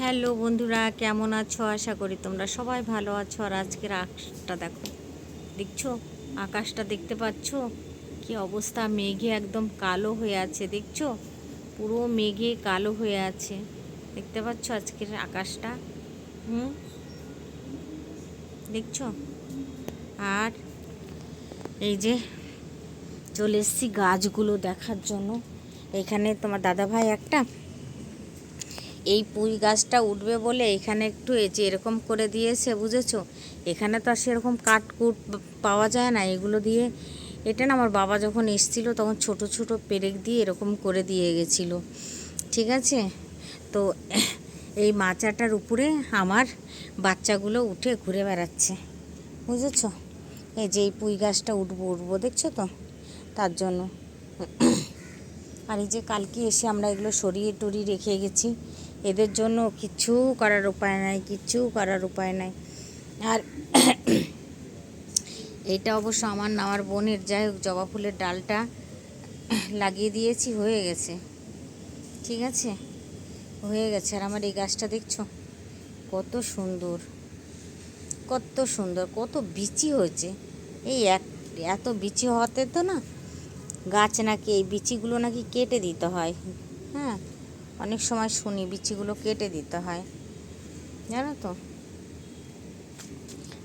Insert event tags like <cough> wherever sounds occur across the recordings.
Hello বন্ধুরা, কেমন আছো? আশা করি তোমরা সবাই ভালো আছো। আর আজকের আকাশটা দেখো, দেখছ? আকাশটা দেখতে পাচ্ছ? কি অবস্থা? মেঘে একদম কালো হয়ে আছে, দেখছ? পুরো মেঘে কালো হয়ে আছে। দেখতে পাচ্ছ আজকের আকাশটা? হুম? দেখছ? আর এই যে চলে এসেছি গাছগুলো দেখার জন্য। এখানে তোমার দাদা ভাই একটা এই পুঁই গাছটা উঠবে বলে এখানে একটু এই যে এরকম করে দিয়েছে, বুঝেছ? এখানে তো আর সেরকম কাঠকুট পাওয়া যায় না, এগুলো দিয়ে। এটা না আমার বাবা যখন এসছিল তখন ছোট ছোট পেরেক দিয়ে এরকম করে দিয়ে গেছিল, ঠিক আছে? তো <coughs> এই মাচাটার উপরে আমার বাচ্চাগুলো উঠে ঘুরে বেড়াচ্ছে, বুঝেছ? এই যে এই পুঁই গাছটা উঠবো উঠবো, দেখছ তো? তার জন্য। <coughs> আর এই যে কালকে এসে আমরা এগুলো সরিয়ে টরিয়ে রেখে গেছি এদের জন্য কিচ্ছু করার উপায় নাই কিচ্ছু করার উপায় নাই। আর এইটা অবশ্য আমার না, আমার বোনের। যাই হোক, জবা ফুলের ডালটা লাগিয়ে দিয়েছি, হয়ে গেছে। ঠিক আছে? হয়ে গেছে। আর আমার এই গাছটা দেখছ? কত সুন্দর। কত সুন্দর, কত বিচি হয়েছে। এই এক, এত বিচি হওয়াতে তো না, গাছ নাকি এই বিচিগুলো নাকি কেটে দিতে হয়। হ্যাঁ? অনেক সময় শুনি, বিচিগুলো কেটে দিতে হয়। জানো তো?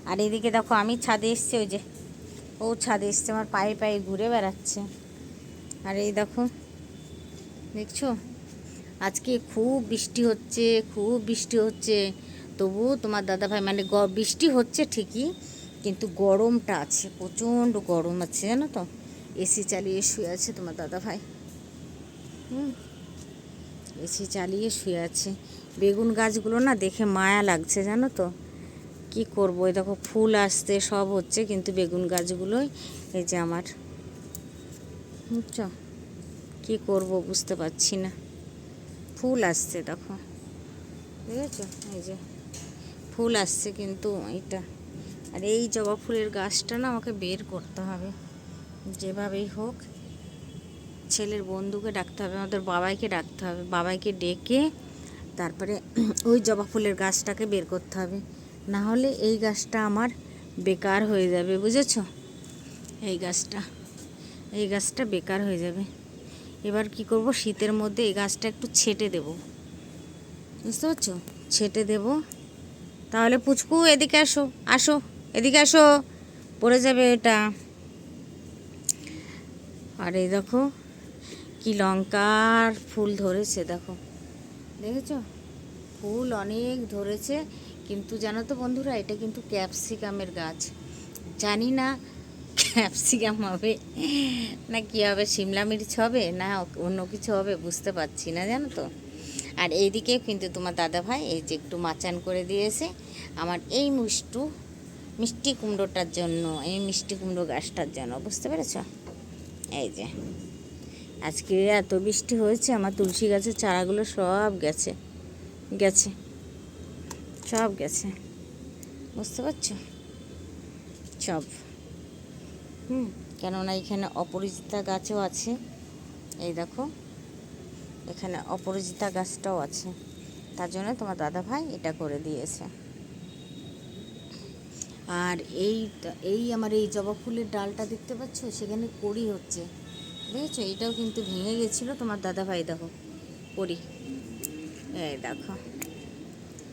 আর এদিকে দেখো, আমি ছাদে এসছি, ওই যে ও ছাদে এসছে, আমার পায়ে পায়ে ঘুরে বেড়াচ্ছে। আর এই দেখো, দেখছ? আজকে খুব বৃষ্টি হচ্ছে, খুব বৃষ্টি হচ্ছে। তবু তোমার দাদা ভাই মানে বৃষ্টি হচ্ছে ঠিকই, কিন্তু গরমটা আছে, প্রচণ্ড গরম আছে, জানো তো? এসি চালিয়ে শুয়ে আছে তোমার দাদা ভাই হুম। এসি চালিয়ে শুয়ে আছে। বেগুন গাছগুলো না দেখে মায়া লাগছে, জানো তো? কি করব? এই দেখো, ফুল আসতে সব হচ্ছে, কিন্তু বেগুন গাছগুলোই, এই যে আমার। বুঝছ? কি করব বুঝতে পারছি না। ফুল আসছে, দেখো। বুঝেছ এই যে, ফুল আসছে কিন্তু এটা আর এই জবা ফুলের গাছটা না আমাকে বের করতে হবে। যেভাবেই হোক ছেলের বন্ধুকে ডাকতে হবে, আমাদের বাবাইকে ডাকতে হবে। বাবাইকে ডেকে তারপরে <clears throat> ওই জবা ফুলের গাছটাকে বের করতে হবে। না হলে এই গাছটা আমার বেকার হয়ে যাবে, বুঝেছ? এই গাছটা এই গাছটা বেকার হয়ে যাবে। এবার কি করব? শীতের মধ্যে এই গাছটা একটু ছেটে দেব। বুঝতে পারছ? ছেটে দেব। তাহলে পুচকু, এদিকে আসো আসো, এদিকে আসো। পড়ে যাবে এটা। আর এই দেখো কি লঙ্কার ফুল ধরেছে, দেখো। দেখেছ? ফুল অনেক ধরেছে, কিন্তু জানো তো বন্ধুরা, এটা কিন্তু ক্যাপসিকামের গাছ। জানি না ক্যাপসিকাম হবে না কী হবে সিমলা মির্চ হবে না অন্য কিছু হবে, বুঝতে পারছি না, জানো তো? আর এইদিকে কিন্তু তোমার দাদা ভাই এই যে একটু মাচান করে দিয়েছে। আমার এই মিষ্টু, মিষ্টি কুমড়োটার জন্য, এই মিষ্টি কুমড়ো গাছটার জন্য, বুঝতে পেরেছ? এই যে। আজকে এত বৃষ্টি হয়েছে, আমার তুলসী গাছের চারাগুলো সব গেছে। গেছে। সব গেছে। বুঝতে পারছ? সব হুম, কেননা এখানে অপরাজিতা গাছও আছে। এই দেখো, এখানে অপরাজিতা গাছটাও আছে। তার জন্য তোমার দাদা ভাই এটা করে দিয়েছে। আর এই এই আমার এই জবা ফুলের ডালটা দেখতে পাচ্ছ? সেখানে কড়ি হচ্ছে। বুঝেছ? এটাও কিন্তু ভেঙে গেছিল তোমার দাদা ভাই দেখো পড়ি এই দেখো,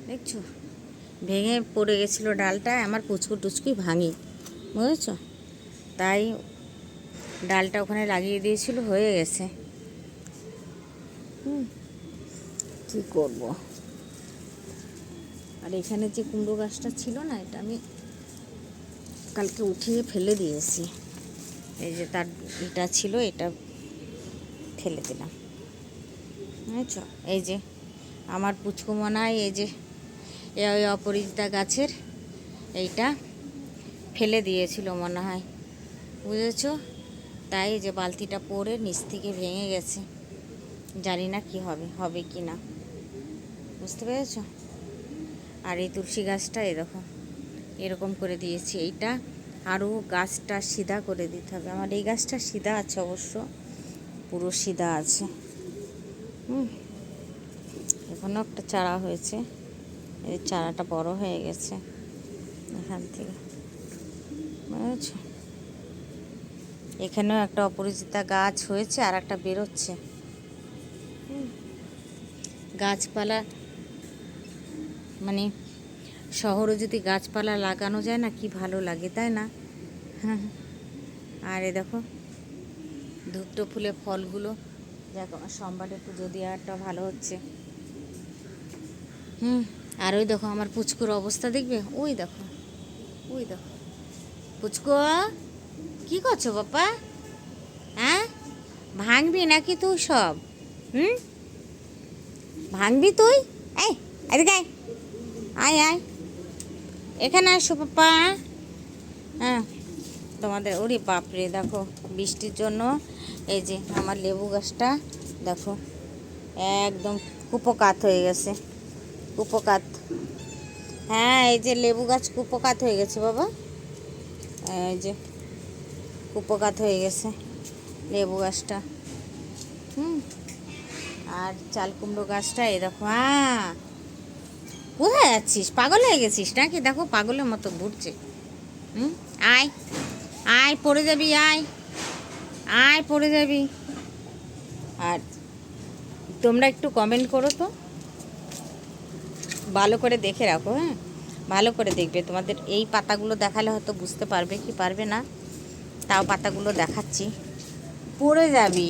দেখছ? ভেঙে পড়ে গেছিল ডালটা আমার পুচকু টুচকুই ভাঙি, বুঝেছ? তাই ডালটা ওখানে লাগিয়ে দিয়েছিল, হয়ে গেছে। হুম, কী করব? আর এখানে যে কুমড়ো গাছটা ছিল না, এটা আমি কালকে উঠিয়ে ফেলে দিয়েছি। এই যে তার এটা ছিল, এটা ফেলে দিলাম। বুঝেছ? এই যে আমার পুচকুমনায় এই যে ওই অপরাজিতা গাছের এইটা ফেলে দিয়েছিল মনে হয়। বুঝেছ? তাই যে বালতিটা পরে নিচ থেকে ভেঙে গেছে। জানি না কি হবে হবে কি না। বুঝতে পেরেছ? আর এই তুলসী গাছটা দেখো, এরকম করে দিয়েছি। এইটা আরও গাছটা সিধা করে দিতে হবে। আমার এই গাছটা সিধা আছে অবশ্য, পুরো সিধা আছে। হুম, এখনও একটা চারা হয়েছে। এই চারাটা বড় হয়ে গেছে এখান থেকে। বুঝেছ? এখানেও একটা অপরিচিতা গাছ হয়েছে আর একটা বেরোচ্ছে। গাছপালা মানে শহরে যদি গাছপালা লাগানো যায় না, কি ভালো লাগে, তাই না? আর এ দেখো, ধূপটো ফুলে ফলগুলো। দেখো সোমবারে পুজো দেওয়াটা ভালো হচ্ছে। হুম, আর ওই দেখো, আমার পুচকুর অবস্থা দেখবে? ওই দেখো ওই দেখো। পুচকো, কি করছ বাপ্পা? হ্যাঁ? ভাঙবি নাকি তুই সব? হুম? ভাঙবি তুই? এই আয়। আয় আয়। এখানে আসো পাপ্পা হ্যাঁ তোমাদের, ওরে বাপরে, দেখো, বৃষ্টির জন্য, এই যে আমার লেবু গাছটা, দেখো, একদম কুপকাত হয়ে গেছে, কুপকাত। হ্যাঁ এই যে লেবু গাছ কুপকাত হয়ে গেছে, বাবা। এই যে কুপকাত হয়ে গেছে, লেবু গাছটা। হুম, আর চাল কুমড়ো গাছটা, এই দেখো হ্যাঁ কোথায় যাচ্ছিস? পাগল হয়ে গেছিস নাকি? দেখো পাগলের মতো ঘুরছে। হুম? আয়। আয়, পড়ে যাবি, আয়। আয়, পড়ে যাবি। আর তোমরা একটু কমেন্ট করো তো। ভালো করে দেখে রাখো হ্যাঁ? ভালো করে দেখবে। তোমাদের এই পাতাগুলো দেখালে হয়তো বুঝতে পারবে কি পারবে না। তাও পাতাগুলো দেখাচ্ছি। পড়ে যাবি।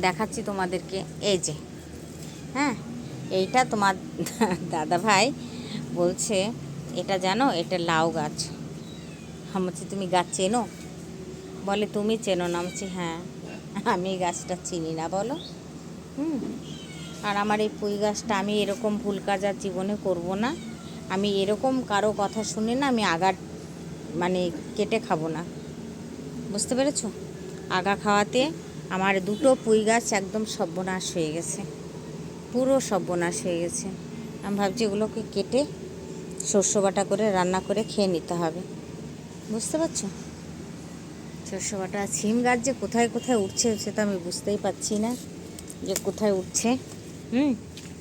দেখাচ্ছি তোমাদেরকে। এই যে হ্যাঁ? এইটা তোমার দাদা ভাই বলছে, এটা জানো, এটা লাউ গাছ। আমি বলছি, তুমি গাছ চেনো? বলে, তুমি চেনো না। বলছি হ্যাঁ আমি এই গাছটা চিনি না, বলো। হুম, আর আমার এই পুঁই গাছটা আমি এরকম ভুল কাজ আর জীবনে করব না। আমি এরকম কারও কথা শুনে না আমি আগার মানে কেটে খাব না। বুঝতে পেরেছ? আগা খাওয়াতে আমার দুটো পুঁই গাছ একদম সর্বনাশ হয়ে গেছে। পুরো সর্বনাশ হয়ে গেছে। আমি ভাবছি এগুলোকে কেটে শস্য বাটা করে রান্না করে খেয়ে নিতে হবে। বুঝতে পারছ? শস্য বাটা সিম গাছ যে কোথায় কোথায় উঠছে সেটা আমি বুঝতেই পারছি না। যে কোথায় উঠছে? হুম?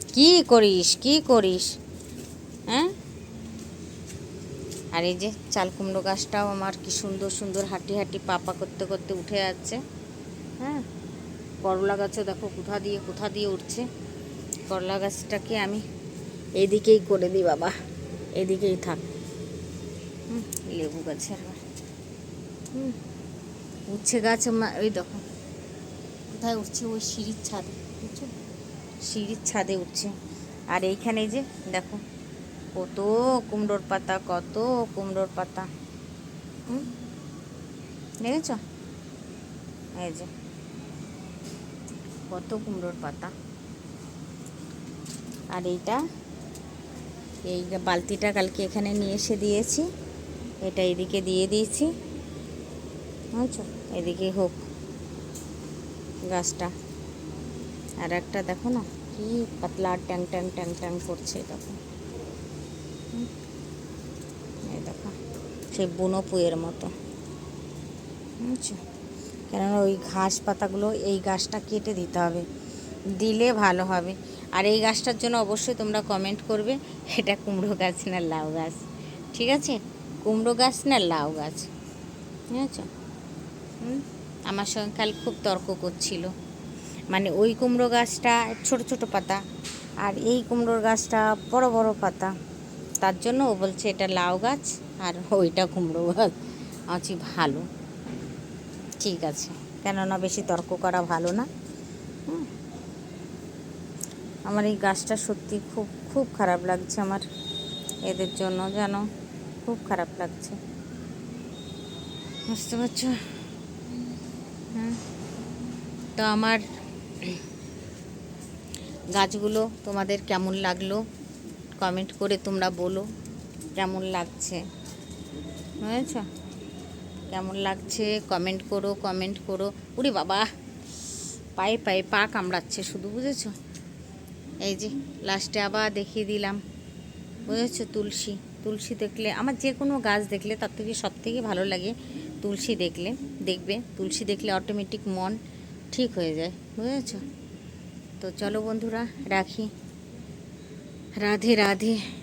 কি করিস? কি করিস? হ্যাঁ? আর এই যে চাল কুমড়ো গাছটাও আমার কি সুন্দর সুন্দর হাঁটি হাঁটি পাপা করতে করতে উঠে যাচ্ছে। হ্যাঁ? করলা গাছও দেখো কোথা দিয়ে কোথা দিয়ে উঠছে। করলা গাছটাকে আমি এদিকেই করে দিই, বাবা। এদিকেই থাক। লেবু গাছের হুম, উচ্ছে গাছ ওই দেখো। কোথায় উঠছে ওই সিঁড়ির ছাদে, বুঝছ? সিঁড়ির ছাদে উঠছে। আর এইখানে যে, দেখো, কত কুমড়োর পাতা, কত কুমড়োর পাতা। হুম, দেখেছ? এই যে, কত কুমড়োর পাতা। আর এইটা, এই বালতিটা কালকে এখানে নিয়ে এসে দিয়েছি। এটা এদিকে দিয়ে দিয়েছি। বুঝছ? এদিকে হোক গাছটা। আর একটা দেখো না, কি পাতলা ট্যাং ট্যাং ট্যাং ট্যাং করছে দেখো এই দেখো, সেই বুনো পুয়ের মতো। বুঝছ? কেননা ওই ঘাস পাতাগুলো এই গাছটা কেটে দিতে হবে। দিলে ভালো হবে। আর এই গাছটার জন্য অবশ্যই তোমরা কমেন্ট করবে, এটা কুমড়ো গাছ না লাউ গাছ, ঠিক আছে? কুমড়ো গাছ না লাউ গাছ বুঝেছ হুম? আমার সঙ্গে কাল খুব তর্ক করছিল। মানে ওই কুমড়ো গাছটা ছোট ছোট পাতা আর এই কুমড়োর গাছটা বড় বড় পাতা, তার জন্য ও বলছে এটা লাউ গাছ আর ওইটা কুমড়ো গাছ, আছি ভালো। ঠিক আছে, কেননা বেশি তর্ক করা ভালো না। আমার এই গাছটা সত্যি খুব খুব খারাপ লাগছে আমার। এদের জন্য জানো খুব খারাপ লাগছে। বুঝতে পারছ? হুম। তো আমার গাছগুলো তোমাদের কেমন লাগল? কমেন্ট করে তোমরা বলো, কেমন লাগছে? বুঝেছ? কেমন লাগছে? কমেন্ট করো কমেন্ট করো। উরে বাবা! পায়ে পায়ে পা কামড়াচ্ছে শুধু, বুঝেছ? এই যে লাস্টে আবার দেখিয়ে দিলাম। বুঝেছ? তুলসী। তুলসী দেখলে, আমার যে কোনো গাছ দেখলে তার থেকে সব থেকে ভালো লাগে তুলসী দেখলে। দেখবে, তুলসী দেখলে অটোমেটিক মন ঠিক হয়ে যায়। বুঝেছ? তো চলো বন্ধুরা, রাখি। রাধে রাধে।